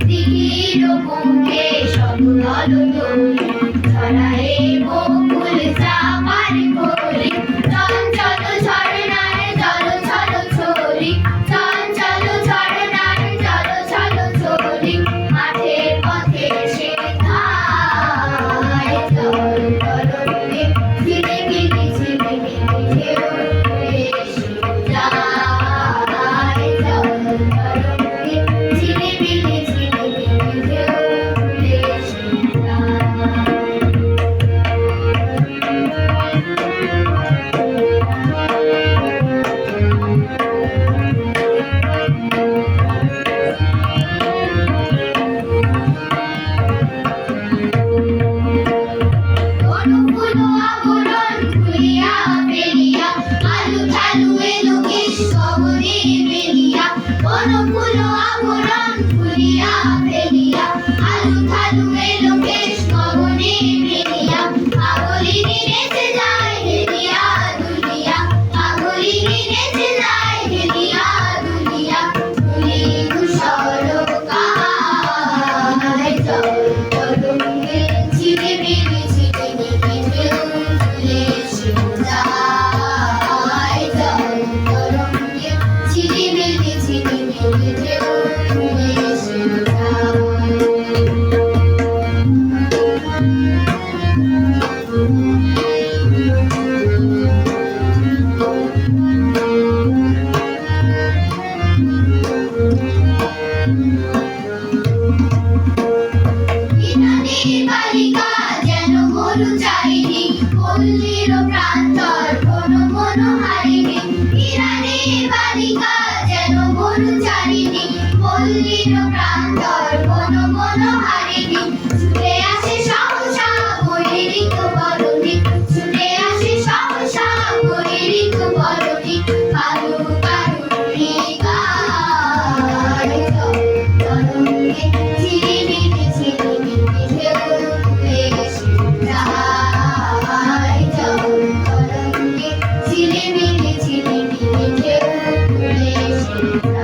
দিঘির কুমকে সকল তুমি ছড়াই বকুল সাবার করে অনুকূল আবরণ করিয়া হারিনি ইরানি বালিকা যেন মরুচারিণী পল্লীর প্রান্তর মন মন হারিনি। ছুটে আসে সহসা ময়ূরিক বরণী। ছুটে আসে সহসা ময়ূরিক বরণী। পারু পারুরি গায় তরঙ্গে ঝিলিমিলি ঝিলিমিলি ঢেউ তুলে গেছে Thank you.